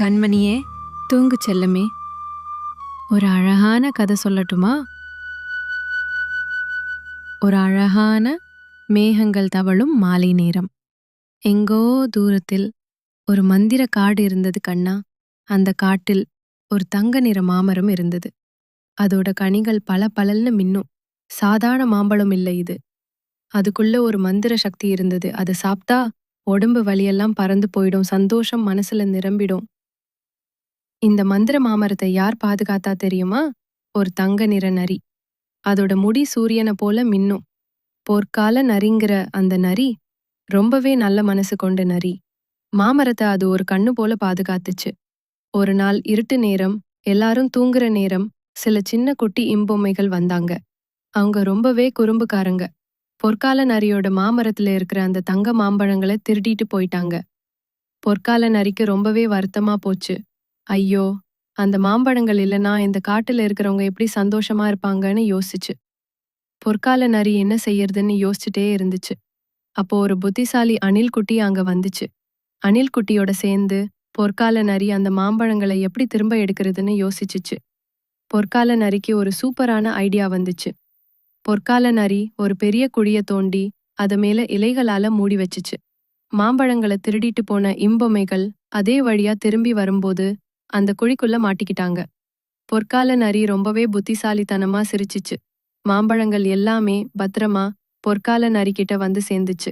கண்மணியே தூங்கு செல்லமே. ஒரு அழகான கதை சொல்லட்டுமா? ஒரு அழகான மேகங்கள் தவழும் மாலை நேரம். எங்கோ தூரத்தில் ஒரு மந்திர காடு இருந்தது கண்ணா. அந்த காட்டில் ஒரு தங்க நிற மாமரம் இருந்தது. அதோட கனிகள் பல பலல்னு மின்னும். சாதாரண மாம்பழம் இல்லை இது. அதுக்குள்ள ஒரு மந்திர சக்தி இருந்தது. அதை சாப்பிட்டா உடம்பு வலியெல்லாம் பறந்து போயிடும். சந்தோஷம் மனசுல நிரம்பிடும். இந்த மந்திர மாமரத்தை யார் பாதுகாத்தா தெரியுமா? ஒரு தங்க நிற நரி. அதோட முடி சூரியனை போல மின்னும். போர்க்கால நரிங்கிற அந்த நரி ரொம்பவே நல்ல மனசு கொண்ட நரி. மாமரத்தை அது ஒரு கண்ணு போல பாதுகாத்துச்சு. ஒரு நாள் இருட்டு நேரம் எல்லாரும் தூங்குற நேரம் சில சின்ன குட்டி இம்பொம்மைகள் வந்தாங்க. அவங்க ரொம்பவே குறும்புக்காரங்க. பொற்கால நரியோட மாமரத்துல இருக்கிற அந்த தங்க மாம்பழங்களை திருடிட்டு போயிட்டாங்க. பொற்கால நரிக்கு ரொம்பவே வருத்தமா போச்சு. ஐயோ அந்த மாம்பழங்கள் இல்லனா இந்த காட்டுல இருக்கிறவங்க எப்படி சந்தோஷமா இருப்பாங்கன்னு யோசிச்சு. பொற்கால நரி என்ன செய்யறதுன்னு யோசிச்சுட்டே இருந்துச்சு. அப்போ ஒரு புத்திசாலி அணில் குட்டி அங்க வந்துச்சு. அணில் குட்டியோட சேர்ந்து பொற்கால நரி அந்த மாம்பழங்களை எப்படி திரும்ப எடுக்கிறதுன்னு யோசிச்சுச்சு. பொற்கால நரிக்கு ஒரு சூப்பரான ஐடியா வந்துச்சு. பொற்கால நரி ஒரு பெரிய குழிய தோண்டி அது மேல இலைகளால மூடி வச்சுச்சு. மாம்பழங்களை திருடிட்டு போன இம்பொமைகள் அதே வழியா திரும்பி வரும்போது அந்த குழிக்குள்ள மாட்டிக்கிட்டாங்க. பொற்கால நரி ரொம்பவே புத்திசாலித்தனமா சிரிச்சுச்சு. மாம்பழங்கள் எல்லாமே பத்திரமா பொற்கால நரி கிட்ட வந்து சேர்ந்துச்சு.